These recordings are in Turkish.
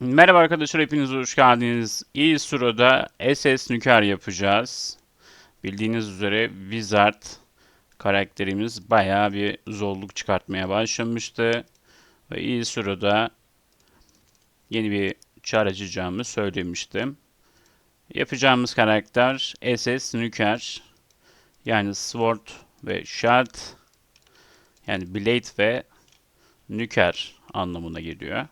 Merhaba arkadaşlar hepiniz hoş geldiniz. İyi sırada SS Nüker yapacağız. Bildiğiniz üzere Wizard karakterimiz bayağı bir zorluk çıkartmaya başlamıştı. Ve iyi sırada yeni bir çar açacağımı söylemiştim. Yapacağımız karakter SS Nüker. Yani Sword ve Shard yani Blade ve Nüker anlamına geliyor.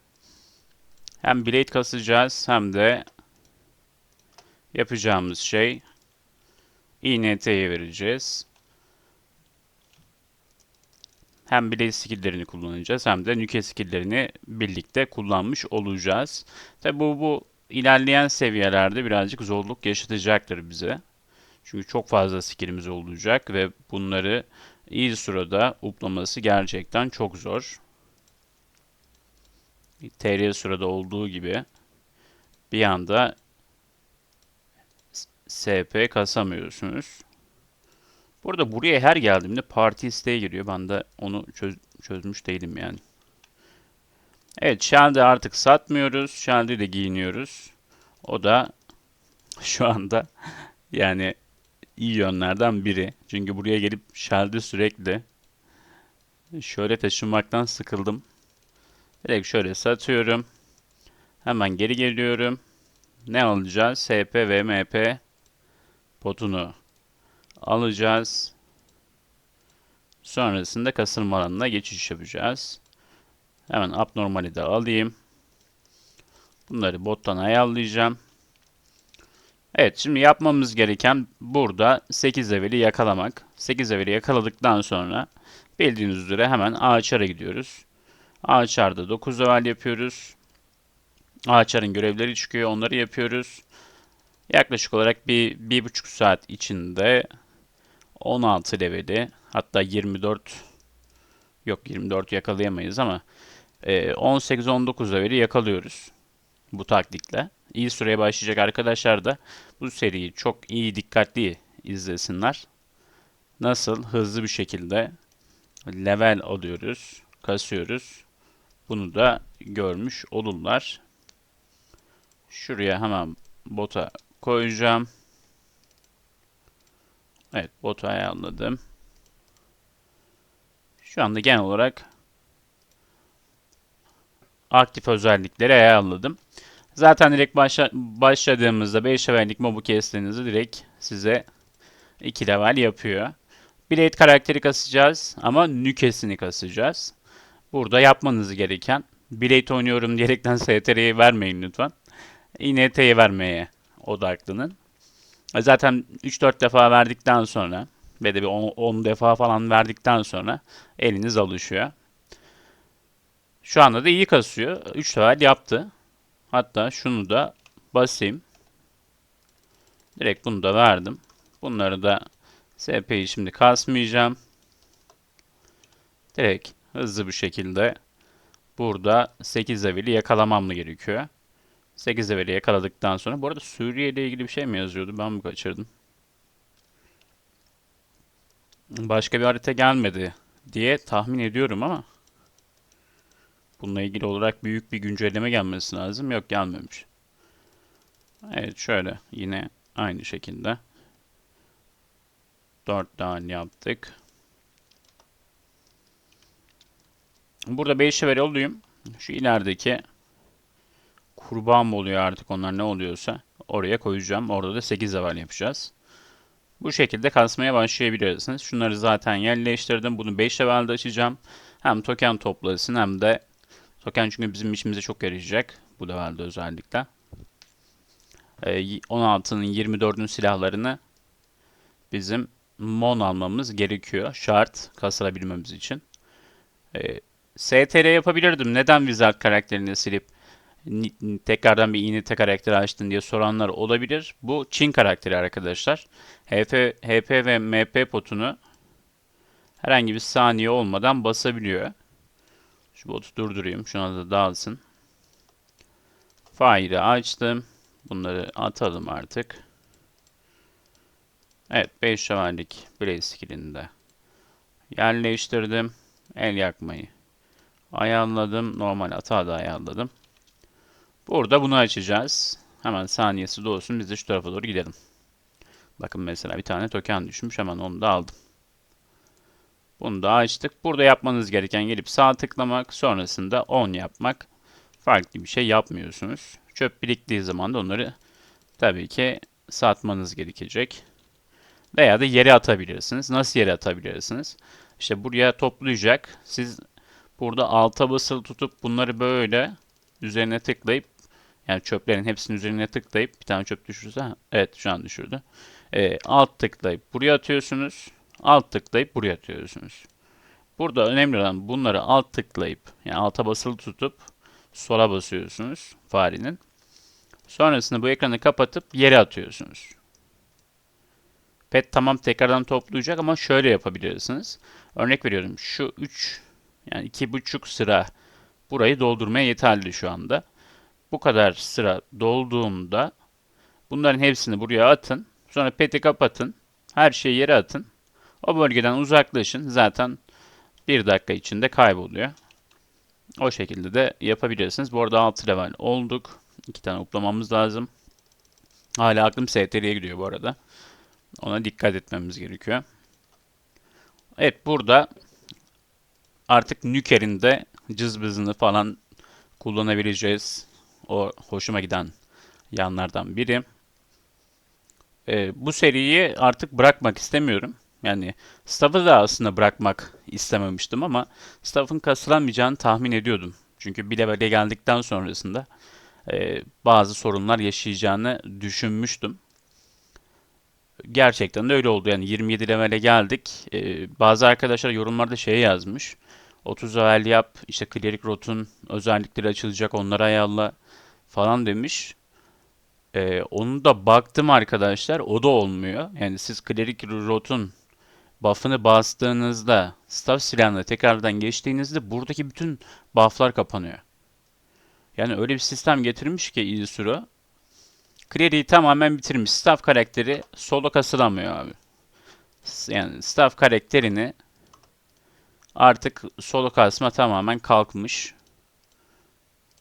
Hem blade kasacağız hem de yapacağımız şey INT'ye vereceğiz. Hem blade skill'lerini kullanacağız hem de nüke skill'lerini birlikte kullanmış olacağız. Tabi bu, bu ilerleyen seviyelerde birazcık zorluk yaşatacaktır bize. Çünkü çok fazla skill'imiz olacak ve bunları iyi sırada uplaması gerçekten çok zor. TR sırada olduğu gibi bir anda SP kasamıyorsunuz. Burada buraya her geldiğimde parti isteği giriyor. Ben de onu çöz çözmüş değilim yani. Evet Shell'de artık satmıyoruz. Shell'de de giyiniyoruz. O da şu anda yani iyi yönlerden biri. Çünkü buraya gelip Shell'de sürekli şöyle taşınmaktan sıkıldım. Direkt şöyle satıyorum. Hemen geri geliyorum. Ne alacağız? SP ve MP potunu alacağız. Sonrasında kasılma alanına geçiş yapacağız. Hemen abnormali de alayım. Bunları bottan ayarlayacağım. Evet şimdi yapmamız gereken burada 8 leveli yakalamak. 8 leveli yakaladıktan sonra bildiğiniz üzere hemen ağaçlara gidiyoruz. Ağaçlarda 9 level yapıyoruz. Ağaçların görevleri çıkıyor. Onları yapıyoruz. Yaklaşık olarak bir, bir buçuk saat içinde 16 leveli hatta 24 yok 24 yakalayamayız ama 18-19 leveli yakalıyoruz bu taktikle. İyi süreye başlayacak arkadaşlar da bu seriyi çok iyi dikkatli izlesinler. Nasıl hızlı bir şekilde level alıyoruz, kasıyoruz. Bunu da görmüş olurlar. Şuraya hemen bota koyacağım. Evet botu ayarladım. Şu anda genel olarak aktif özellikleri ayarladım. Zaten direkt başla başladığımızda 5 levellik mobu kestiğinizde direkt size 2 level yapıyor. Blade karakteri kasacağız ama nükesini kasacağız. Burada yapmanız gereken Blade oynuyorum diyerekten STR'yi vermeyin lütfen. INT'yi vermeye odaklanın. Zaten 3-4 defa verdikten sonra ve de bir 10 defa falan verdikten sonra eliniz alışıyor. Şu anda da iyi kasıyor. 3 level yaptı. Hatta şunu da basayım. Direkt bunu da verdim. Bunları da SP'yi şimdi kasmayacağım. Direkt hızlı bir şekilde burada 8 leveli yakalamam gerekiyor? 8 leveli yakaladıktan sonra bu arada Suriye ile ilgili bir şey mi yazıyordu? Ben mi kaçırdım? Başka bir harita gelmedi diye tahmin ediyorum ama bununla ilgili olarak büyük bir güncelleme gelmesi lazım. Yok gelmemiş. Evet şöyle yine aynı şekilde 4 tane yaptık. Burada 5 level olayım. Şu ilerideki kurban mı oluyor artık onlar ne oluyorsa oraya koyacağım. Orada da 8 level yapacağız. Bu şekilde kasmaya başlayabilirsiniz. Şunları zaten yerleştirdim. Bunu 5 levelde açacağım. Hem token toplasın hem de token çünkü bizim işimize çok yarayacak. Bu levelde özellikle. 16'nın ee, 24'ün silahlarını bizim mon almamız gerekiyor. Şart kasılabilmemiz için. STR yapabilirdim. Neden Wizard karakterini silip tekrardan bir INT karakteri açtın diye soranlar olabilir. Bu Çin karakteri arkadaşlar. HP, HP ve MP potunu herhangi bir saniye olmadan basabiliyor. Şu botu durdurayım. Şuna da dağılsın. Fire'ı açtım. Bunları atalım artık. Evet 5 şövalyelik Blaze skillini de yerleştirdim. El yakmayı ayarladım. Normal hata da ayarladım. Burada bunu açacağız. Hemen saniyesi dolsun. Biz de şu tarafa doğru gidelim. Bakın mesela bir tane token düşmüş. Hemen onu da aldım. Bunu da açtık. Burada yapmanız gereken gelip sağ tıklamak. Sonrasında on yapmak. Farklı bir şey yapmıyorsunuz. Çöp biriktiği zaman da onları tabii ki satmanız gerekecek. Veya da yere atabilirsiniz. Nasıl yere atabilirsiniz? İşte buraya toplayacak. Siz burada alta basılı tutup bunları böyle üzerine tıklayıp yani çöplerin hepsinin üzerine tıklayıp bir tane çöp düşürse evet şu an düşürdü. Ee, alt tıklayıp buraya atıyorsunuz. Alt tıklayıp buraya atıyorsunuz. Burada önemli olan bunları alt tıklayıp yani alta basılı tutup sola basıyorsunuz farenin. Sonrasında bu ekranı kapatıp yere atıyorsunuz. Pet tamam tekrardan toplayacak ama şöyle yapabilirsiniz. Örnek veriyorum şu 3 yani 2,5 sıra burayı doldurmaya yeterli şu anda. Bu kadar sıra dolduğunda bunların hepsini buraya atın. Sonra peti kapatın. Her şeyi yere atın. O bölgeden uzaklaşın. Zaten bir dakika içinde kayboluyor. O şekilde de yapabilirsiniz. Bu arada 6 level olduk. 2 tane uplamamız lazım. Hala aklım STR'ye gidiyor bu arada. Ona dikkat etmemiz gerekiyor. Evet burada artık Nüker'in de cızbızını falan kullanabileceğiz. O hoşuma giden yanlardan biri. Ee, bu seriyi artık bırakmak istemiyorum. Yani Staff'ı da aslında bırakmak istememiştim ama Staff'ın kasılamayacağını tahmin ediyordum. Çünkü bir levele geldikten sonrasında e, bazı sorunlar yaşayacağını düşünmüştüm. Gerçekten de öyle oldu. Yani 27 levele geldik. E, bazı arkadaşlar yorumlarda şey yazmış. 30 level yap, işte Cleric Rot'un özellikleri açılacak, onları ayarla falan demiş. Ee, onu da baktım arkadaşlar, o da olmuyor. Yani siz Cleric Rot'un buff'ını bastığınızda, staff silahına tekrardan geçtiğinizde buradaki bütün buff'lar kapanıyor. Yani öyle bir sistem getirmiş ki Ilisuro. Cleric'i tamamen bitirmiş. Staff karakteri solo kasılamıyor abi. Yani staff karakterini artık solo kasma tamamen kalkmış.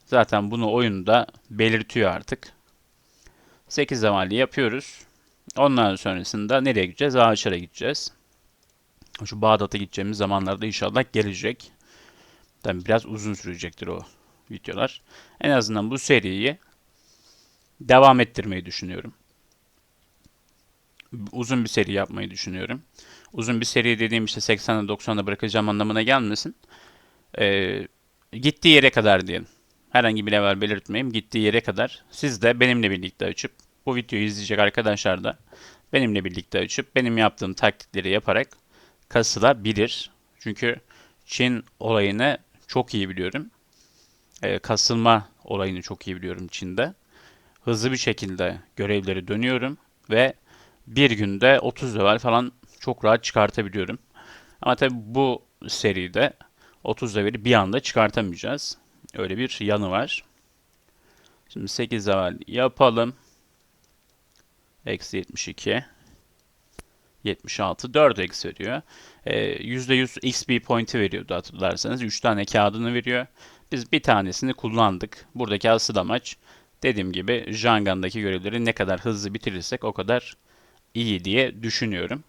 Zaten bunu oyunda belirtiyor artık. 8 zamanlı yapıyoruz. Ondan sonrasında nereye gideceğiz? Ağaçlara gideceğiz. Şu Bağdat'a gideceğimiz zamanlarda inşallah gelecek. Tabii biraz uzun sürecektir o videolar. En azından bu seriyi devam ettirmeyi düşünüyorum. Uzun bir seri yapmayı düşünüyorum. Uzun bir seri dediğim işte 80'de 90'da bırakacağım anlamına gelmesin. Ee, gittiği yere kadar diyelim. Herhangi bir level belirtmeyeyim. Gittiği yere kadar. Siz de benimle birlikte açıp bu videoyu izleyecek arkadaşlar da benimle birlikte açıp benim yaptığım taktikleri yaparak kasılabilir. Çünkü Çin olayını çok iyi biliyorum. Ee, kasılma olayını çok iyi biliyorum Çin'de. Hızlı bir şekilde görevleri dönüyorum ve bir günde 30 level falan çok rahat çıkartabiliyorum. Ama tabi bu seride 30 leveli bir anda çıkartamayacağız. Öyle bir yanı var. Şimdi 8 level yapalım. Eksi 72. 76. 4 eksi veriyor. Ee, %100 XP point'i veriyordu hatırlarsanız. 3 tane kağıdını veriyor. Biz bir tanesini kullandık. Buradaki asıl amaç dediğim gibi Jangan'daki görevleri ne kadar hızlı bitirirsek o kadar iyi diye düşünüyorum.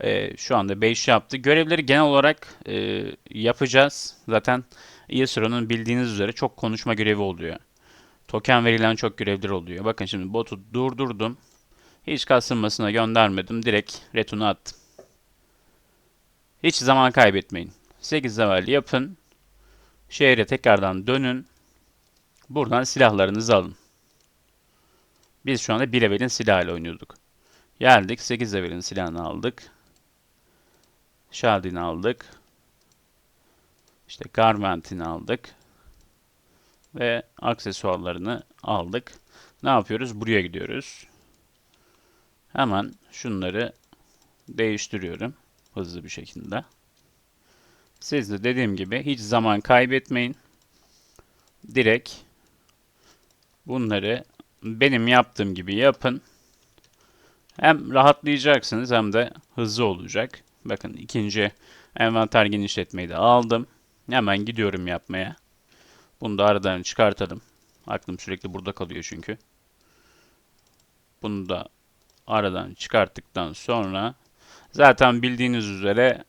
Ee, şu anda 5 yaptı. Görevleri genel olarak e, yapacağız. Zaten ESRO'nun bildiğiniz üzere çok konuşma görevi oluyor. Token verilen çok görevler oluyor. Bakın şimdi botu durdurdum. Hiç kasılmasına göndermedim. Direkt retunu attım. Hiç zaman kaybetmeyin. 8 level yapın. Şehre tekrardan dönün. Buradan silahlarınızı alın. Biz şu anda 1 levelin silahıyla oynuyorduk. Geldik 8 levelin silahını aldık. Shaldin'i aldık. İşte Garment'ini aldık. Ve aksesuarlarını aldık. Ne yapıyoruz? Buraya gidiyoruz. Hemen şunları değiştiriyorum. Hızlı bir şekilde. Siz de dediğim gibi hiç zaman kaybetmeyin. Direkt bunları benim yaptığım gibi yapın. Hem rahatlayacaksınız hem de hızlı olacak. Bakın ikinci envanter genişletmeyi de aldım. Hemen gidiyorum yapmaya. Bunu da aradan çıkartalım. Aklım sürekli burada kalıyor çünkü. Bunu da aradan çıkarttıktan sonra zaten bildiğiniz üzere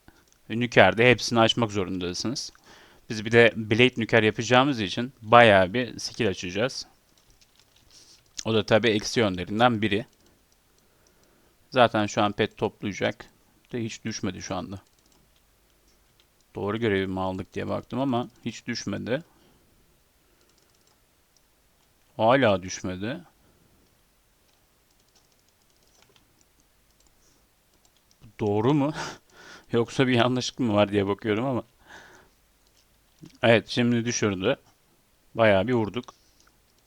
nükerde hepsini açmak zorundasınız. Biz bir de blade nüker yapacağımız için bayağı bir skill açacağız. O da tabii eksi yönlerinden biri. Zaten şu an pet toplayacak. De hiç düşmedi şu anda. Doğru görevi mi aldık diye baktım ama hiç düşmedi. Hala düşmedi. Doğru mu? Yoksa bir yanlışlık mı var diye bakıyorum ama. Evet şimdi düşürdü. Bayağı bir vurduk.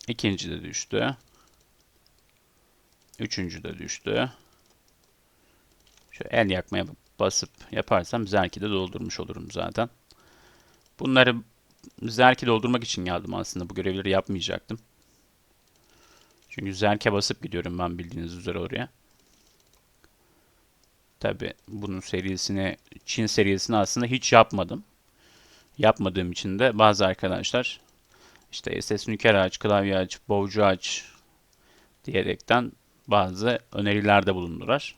İkinci de düştü. Üçüncü de düştü. Şöyle el yakmaya basıp yaparsam Zerki de doldurmuş olurum zaten. Bunları Zerki doldurmak için geldim aslında. Bu görevleri yapmayacaktım. Çünkü Zerke basıp gidiyorum ben bildiğiniz üzere oraya. Tabi bunun serisini, Çin serisini aslında hiç yapmadım. Yapmadığım için de bazı arkadaşlar işte SS nüker aç, klavye aç, bovcu aç diyerekten bazı önerilerde bulundular.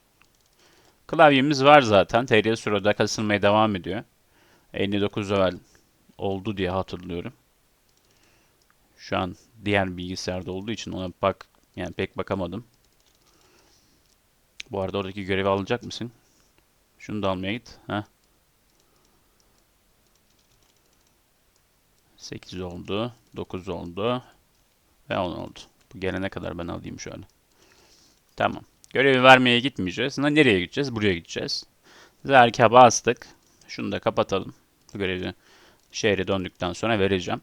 Klavyemiz var zaten. TR Suro'da kasılmaya devam ediyor. 59 level oldu diye hatırlıyorum. Şu an diğer bilgisayarda olduğu için ona bak yani pek bakamadım. Bu arada oradaki görevi alacak mısın? Şunu da almaya git. Heh. 8 oldu. 9 oldu. Ve 10 oldu. Bu gelene kadar ben alayım şöyle. Tamam. Görevi vermeye gitmeyeceğiz. Nereye gideceğiz? Buraya gideceğiz. Zerka bastık. Şunu da kapatalım. Bu görevi şehre döndükten sonra vereceğim.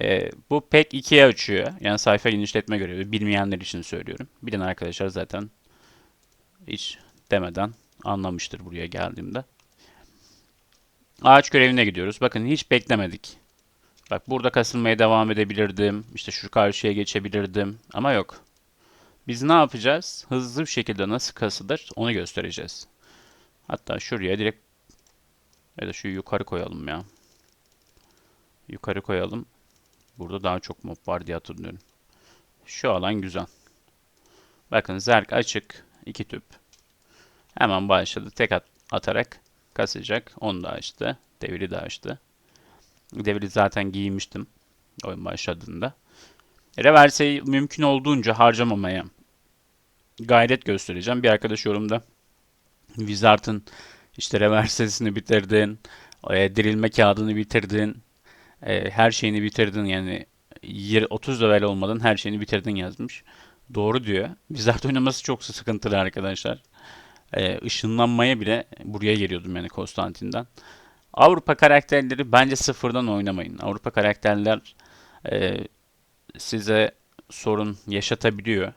Ee, bu pek ikiye açıyor. Yani sayfa genişletme görevi. Bilmeyenler için söylüyorum. Bilen arkadaşlar zaten hiç demeden anlamıştır buraya geldiğimde. Ağaç görevine gidiyoruz. Bakın hiç beklemedik. Bak burada kasılmaya devam edebilirdim. İşte şu karşıya geçebilirdim. Ama yok. Biz ne yapacağız? Hızlı bir şekilde nasıl kasılır onu göstereceğiz. Hatta şuraya direkt ya da şu yukarı koyalım ya. Yukarı koyalım. Burada daha çok mob var diye hatırlıyorum. Şu alan güzel. Bakın zerk açık. iki tüp. Hemen başladı. Tek at atarak kasacak. Onu da açtı. Devri de açtı. Devri zaten giymiştim. Oyun başladığında. Reverse'yi mümkün olduğunca harcamamaya gayret göstereceğim. Bir arkadaş yorumda Wizard'ın işte reversesini bitirdin, e, dirilme kağıdını bitirdin, e, her şeyini bitirdin yani 30 level olmadan her şeyini bitirdin yazmış. Doğru diyor. Wizard oynaması çok sıkıntılı arkadaşlar. E, ışınlanmaya bile buraya geliyordum yani Konstantin'den. Avrupa karakterleri bence sıfırdan oynamayın. Avrupa karakterler e, size sorun yaşatabiliyor.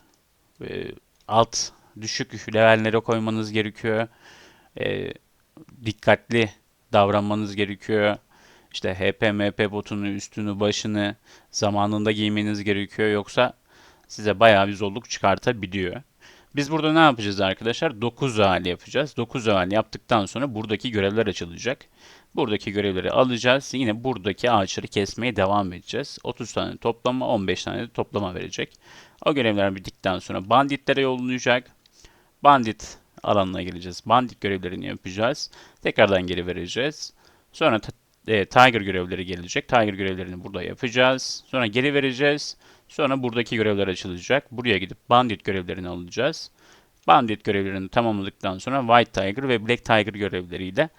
E, alt düşük levellere koymanız gerekiyor. E, dikkatli davranmanız gerekiyor. İşte HP, MP botunu, üstünü, başını zamanında giymeniz gerekiyor. Yoksa size bayağı bir zorluk çıkartabiliyor. Biz burada ne yapacağız arkadaşlar? 9 hali yapacağız. 9 hali yaptıktan sonra buradaki görevler açılacak. Buradaki görevleri alacağız. Yine buradaki ağaçları kesmeye devam edeceğiz. 30 tane toplama, 15 tane de toplama verecek. O görevler bittikten sonra banditlere yollanacak. Bandit alanına geleceğiz. Bandit görevlerini yapacağız. Tekrardan geri vereceğiz. Sonra e, Tiger görevleri gelecek. Tiger görevlerini burada yapacağız. Sonra geri vereceğiz. Sonra buradaki görevler açılacak. Buraya gidip Bandit görevlerini alacağız. Bandit görevlerini tamamladıktan sonra White Tiger ve Black Tiger görevleriyle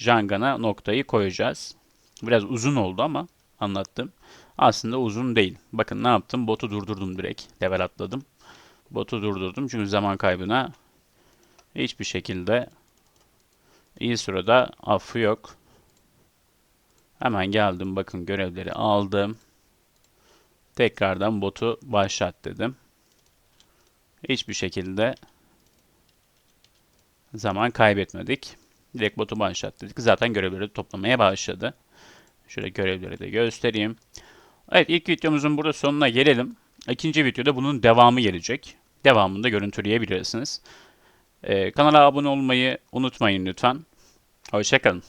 Jangan'a noktayı koyacağız. Biraz uzun oldu ama anlattım. Aslında uzun değil. Bakın ne yaptım? Botu durdurdum direkt. Level atladım. Botu durdurdum çünkü zaman kaybına hiçbir şekilde iyi sırada affı yok. Hemen geldim. Bakın görevleri aldım. Tekrardan botu başlat dedim. Hiçbir şekilde zaman kaybetmedik. Direkt botu başlat dedik. Zaten görevleri toplamaya başladı. Şöyle görevleri de göstereyim. Evet ilk videomuzun burada sonuna gelelim. İkinci videoda bunun devamı gelecek. Devamını da görüntüleyebilirsiniz. Ee, kanala abone olmayı unutmayın lütfen. Hoşçakalın.